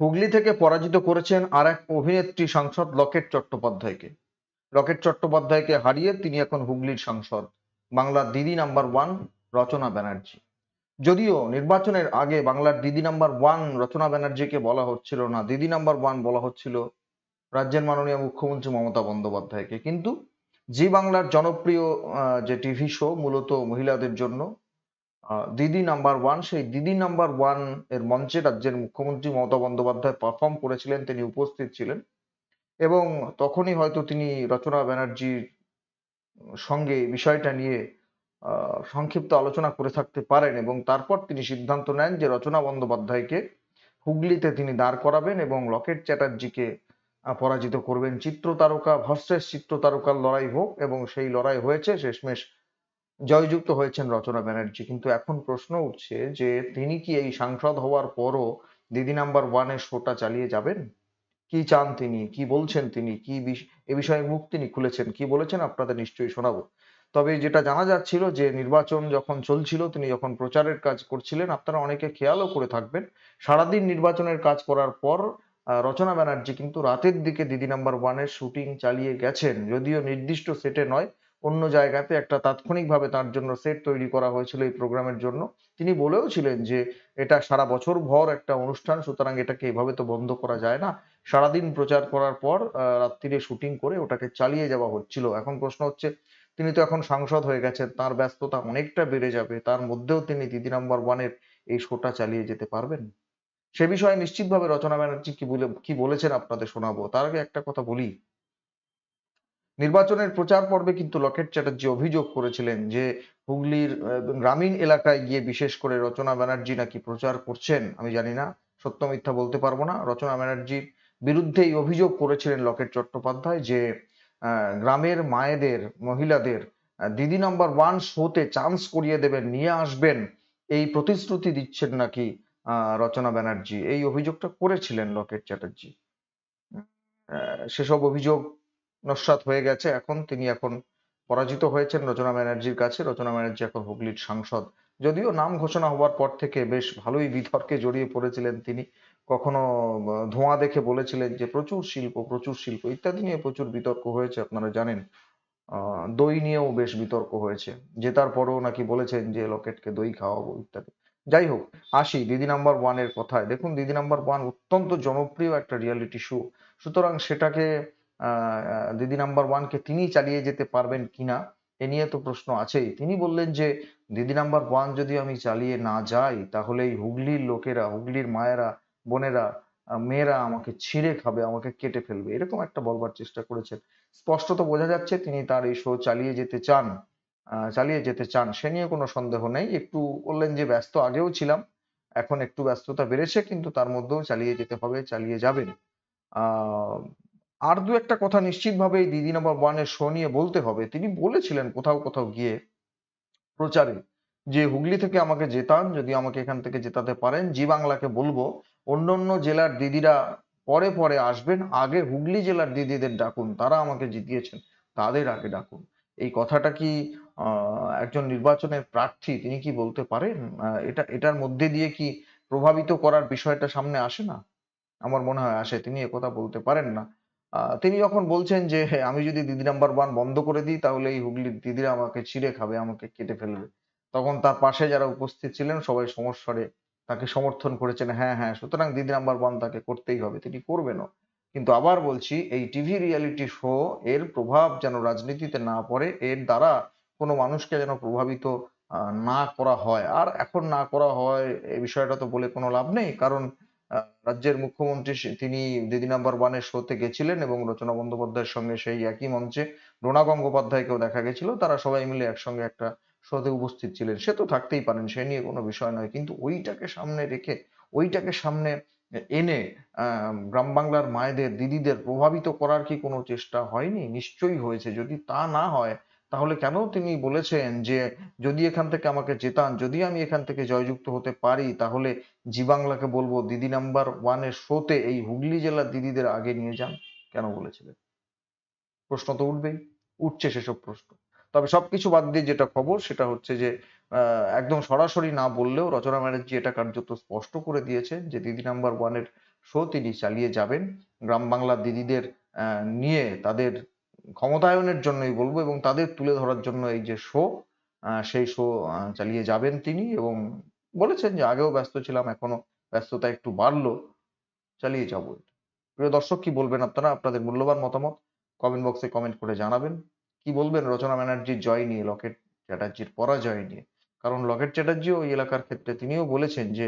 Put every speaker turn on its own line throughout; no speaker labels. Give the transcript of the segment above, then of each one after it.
হুগলি থেকে পরাজিত করেছেন আর এক অভিনেত্রী সাংসদ লকেট চট্টোপাধ্যায়কে। লকেট চট্টোপাধ্যায়কে হারিয়ে তিনি এখন হুগলির সাংসদ। বাংলার দিদি নাম্বার ওয়ান রচনা ব্যানার্জি। যদিও নির্বাচনের আগে বাংলার দিদি নাম্বার ওয়ান রচনা ব্যানার্জিকে বলা হচ্ছিল না, দিদি নাম্বার ওয়ান বলা হচ্ছিল রাজ্যের মাননীয় মুখ্যমন্ত্রী মমতা বন্দ্যোপাধ্যায়কে। কিন্তু জি বাংলার জনপ্রিয় যে টিভি শো মূলত মহিলাদের জন্য দিদি নাম্বার ওয়ান সেই দিদি নাম্বার ওয়ানের মঞ্চে রাজ্যের মুখ্যমন্ত্রী মমতা বন্দ্যোপাধ্যায় পারফর্ম করেছিলেন, তিনি উপস্থিত ছিলেন। এবং তখনই হয়তো তিনি রচনা ব্যানার্জির সঙ্গে বিষয়টা নিয়ে সংক্ষিপ্ত আলোচনা করে থাকতে পারেন এবং তারপর তিনি সিদ্ধান্ত নেন যে রচনা বন্দ্যোপাধ্যায়কে হুগলিতে তিনি দাঁড় করাবেন এবং লকেট চ্যাটার্জিকে পরাজিত করবেন। চিত্র তারকা ভার্সেস চিত্র তারকার লড়াই হোক এবং সেই লড়াই হয়েছে, শেষমেশ জয়যুক্ত হয়েছেন রচনা ব্যানার্জি। কিন্তু এখন প্রশ্ন উঠছে যে তিনি কি এই সাংসদ হওয়ার পরও দিদি নাম্বার ওয়ানের শোটা চালিয়ে যাবেন? কি চান তিনি? কি বলছেন তিনি? কি এ বিষয়ে মুখ তিনি খুলেছেন? কি বলেছেন আপনাদের নিশ্চয়ই শোনাবো। তবে যেটা জানা যাচ্ছিল যে নির্বাচন যখন চলছিল, তিনি যখন প্রচারের কাজ করছিলেন, আপনারা অনেকে খেয়ালও করে থাকবেন, সারাদিন নির্বাচনের কাজ করার পর রচনা ব্যানার্জি কিন্তু রাতের দিকে দিদি নাম্বার ওয়ানের শুটিং চালিয়ে গেছেন। যদিও নির্দিষ্ট সেটে নয় অন্য জায়গাতে একটা তাৎক্ষণিকভাবে তার জন্য সেট তৈরি করা হয়েছিল এই প্রোগ্রামের জন্য। তিনি বলেও ছিলেন যে, এটা সারা বছর ভর একটা অনুষ্ঠান, সুতরাং এটাকে এভাবে তো বন্ধ করা যায় না। সারাদিন প্রচার করার পর রাত্রিরে শুটিং করে ওটাকে চালিয়ে যাওয়া হচ্ছিল। এখন প্রশ্ন হচ্ছে, তিনি তো এখন সাংসদ হয়ে গেছেন, তার ব্যস্ততা অনেকটা বেড়ে যাবে, তার মধ্যেও তিনি দিদি নাম্বার ওয়ানের এই শোটা চালিয়ে যেতে পারবেন? সে বিষয়ে নিশ্চিতভাবে রচনা ব্যানার্জি কি বলে, কি বলেছেন আপনাদের শোনাবো? তার আগে একটা কথা বলি। নির্বাচনের প্রচার পর্বে কিন্তু লকেট চ্যাটার্জি অভিযোগ করেছিলেন যে হুগলির গ্রামীণ এলাকায় গিয়ে বিশেষ করে রচনা ব্যানার্জি নাকি প্রচার করছেন। আমি জানি না, সত্য মিথ্যা বলতে পারব না। রচনা ব্যানার্জির বিরুদ্ধে এই অভিযোগ করেছিলেন লকেট চট্টোপাধ্যায় যে গ্রামের মায়েদের, মহিলাদের দিদি নাম্বার ওয়ান শোতে চান্স করিয়ে দেবেন, নিয়ে আসবেন, এই প্রতিশ্রুতি দিচ্ছেন নাকি রচনা ব্যানার্জি? এই অভিযোগটা করেছিলেন লকেট চ্যাটার্জি। সেসব অভিযোগ নস্যাৎ হয়ে গেছে। এখন তিনি এখন পরাজিত হয়েছেন রচনা ব্যানার্জির কাছে। রচনা ব্যানার্জি এখন হুগলির সাংসদ। যদিও নাম ঘোষণা হওয়ার পর থেকে বেশ ভালোই বিতর্কে জড়িয়ে পড়েছিলেন তিনি। কখনো ধোঁয়া দেখে বলেছিলেন যে, প্রচুর শিল্প প্রচুর শিল্প। ইত্যাদি নিয়ে প্রচুর বিতর্ক হয়েছে, আপনারা জানেন। দই নিয়েও বেশ বিতর্ক হয়েছে। জেতার পরেও নাকি বলেছেন যে, লকেটকে দই খাওয়াবো, ইত্যাদি। যাই হোক, আসি দিদি নাম্বার ওয়ানের কথায়। দেখুন, দিদি নাম্বার ওয়ান অত্যন্ত জনপ্রিয় একটা রিয়েলিটি শো। সুতরাং সেটাকে দিদি নাম্বার ওয়ানকে তিনি চালিয়ে যেতে পারবেন কিনা, এ নিয়ে তো প্রশ্ন আছেই। তিনি বললেন যে, দিদি নাম্বার ওয়ান যদি আমি চালিয়ে না যাই তাহলে এই হুগলির লোকেরা, হুগলির মায়েরা, বোনেরা মেয়েরা আমাকে ছিঁড়ে খাবে, আমাকে কেটে ফেলবে, এরকম একটা বলবার চেষ্টা করেছেন। স্পষ্টত বোঝা যাচ্ছে তিনি তার এই শো চালিয়ে যেতে চান চালিয়ে যেতে চান, সে নিয়ে কোনো সন্দেহ নেই। একটু বললেন যে, ব্যস্ত আগেও ছিলাম, এখন একটু ব্যস্ততা বেড়েছে, কিন্তু তার মধ্যেও চালিয়ে যেতে হবে, চালিয়ে যাবেন। আর দু একটা কথা নিশ্চিতভাবে এই দিদি নাম্বার ওয়ানের শো নিয়ে বলতে হবে। তিনি বলেছিলেন কোথাও কোথাও গিয়ে প্রচারে যে, হুগলি থেকে আমাকে জেতান, যদি আমাকে এখান থেকে জেতাতে পারেন, জি বাংলাকে বলব। অন্য অন্য জেলার দিদিরা পরে পরে আসবেন। আগে হুগলি জেলার দিদিদের ডাকুন, তারা আমাকে জিতিয়েছেন, তাদের আগে ডাকুন। এই কথাটা কি একজন নির্বাচনের প্রার্থী, তিনি কি বলতে পারেন? এটা, এটার মধ্যে দিয়ে কি প্রভাবিত করার বিষয়টা সামনে আসে না? আমার মনে হয় আসে, তিনি একথা বলতে পারেন না। তিনি যখন বলছেন যে "হ্যাঁ, আমি যদি দিদি নাম্বার ওয়ান বন্ধ করে দিই তাহলে এই হুগলির দিদিরা আমাকে ছিঁড়ে খাবে আমাকে কেটে ফেলবে। তখন তার পাশে যারা উপস্থিত ছিলেন সবাই সমস্বরে তাকে সমর্থন করেছেন হ্যাঁ হ্যাঁ সুতরাং দিদি নাম্বার ওয়ান তাকে করতেই হবে। তিনি করবেনও। কিন্তু আবার বলছি এই টিভি রিয়েলিটি শো এর প্রভাব যেন রাজনীতিতে না পড়ে এর দ্বারা কোনো মানুষকে যেন প্রভাবিত না করা হয়। আর এখন না করা হয় এই বিষয়টা তো বলে কোনো লাভ নেই। কারণ রাজ্যের মুখ্যমন্ত্রী তিনি দিদি নাম্বার ওয়ানের শোতে গেছিলেন এবং রচনা বন্দ্যোপাধ্যায়ের সঙ্গে সেই একই মঞ্চে রোনা গঙ্গোপাধ্যায়কেও দেখা গেছিল। তারা সবাই মিলে একসঙ্গে একটা শোতে উপস্থিত ছিলেন। সে তো থাকতেই পারেন, সে নিয়ে কোনো বিষয় নয়। কিন্তু ওইটাকে সামনে রেখে, ওইটাকে সামনে এনে গ্রাম বাংলার মায়েদের, দিদিদের প্রভাবিত করার কি কোনো চেষ্টা হয়নি? নিশ্চয়ই হয়েছে। যদি তা না হয় তাহলে কেন তিনি বলেছেন যে যদি এখান থেকে আমাকে জেতান, যদি আমি এখান থেকে জয়যুক্ত হতে পারি, তাহলে জি বাংলাকে বলব, দিদি নাম্বার ওয়ানের শোতে এই হুগলি জেলার দিদিদের আগে নিয়ে যান। কেন বলেছিলেন? প্রশ্ন তো উঠবেই, উঠছে সেসব প্রশ্ন। তবে সবকিছু বাদ দিয়ে যেটা খবর, সেটা হচ্ছে যে একদম সরাসরি না বললেও রচনা ব্যানার্জি এটা কার্যত স্পষ্ট করে দিয়েছেন যে দিদি নাম্বার ওয়ানের শো তিনি চালিয়ে যাবেন। গ্রাম বাংলার দিদিদের নিয়ে তাদের ক্ষমতায়নের জন্যই বলব এবং তাদের তুলে ধরার জন্য এই যে শো সেই শো চালিয়ে যাবেন তিনি এবং বলেছেন যে আগেও ব্যস্ত ছিলাম এখনও ব্যস্ততা একটু বাড়লো, চালিয়ে যাব প্রিয় দর্শক, কি বলবেন আপনারা? আপনাদের মূল্যবান মতামত কমেন্ট বক্সে কমেন্ট করে জানাবেন। কি বলবেন? রচনা ব্যানার্জির জয় নিয়ে, লকেট চ্যাটার্জির পরাজয় নিয়ে। কারণ লকেট চ্যাটার্জি ওই এলাকার ক্ষেত্রে তিনিও বলেছেন যে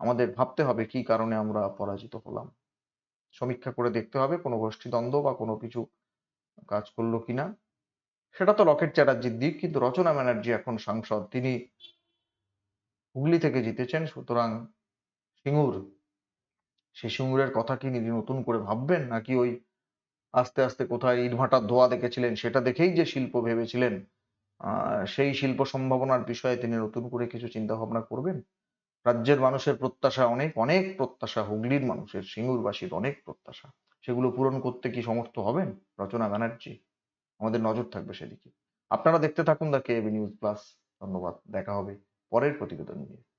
আমাদের ভাবতে হবে কি কারণে আমরা পরাজিত হলাম। সমীক্ষা করে দেখতে হবে, কোনো গোষ্ঠীদ্বন্দ্ব বা কোনো কিছু কাজ করল কিনা? সেটা তো লকেট চ্যাটার্জির দিক, কিন্তু রচনা ব্যানার্জি এখন সাংসদ। তিনি হুগলি থেকে জিতেছেন, সুতরাং সিঙ্গুর সেই সিঙ্গুরের কথা কি তিনি নতুন করে ভাববেন? নাকি ওই আস্তে আস্তে কোথায় ইটভাটার ধোয়া দেখেছিলেন, সেটা দেখেই যে শিল্প ভেবেছিলেন সেই শিল্প সম্ভাবনার বিষয়ে তিনি নতুন করে কিছু চিন্তা ভাবনা করবেন? রাজ্যের মানুষের প্রত্যাশা অনেক অনেক প্রত্যাশা হুগলির মানুষের, সিঙ্গুরবাসীর অনেক প্রত্যাশা। সেগুলো পূরণ করতে কি সমর্থ হবেন? রচনা ব্যানার্জি, আমাদের নজর থাকবে সেদিকে। আপনারা দেখতে থাকুন দা কে নিউজ প্লাস। ধন্যবাদ, দেখা হবে পরের প্রতিবেদন নিয়ে।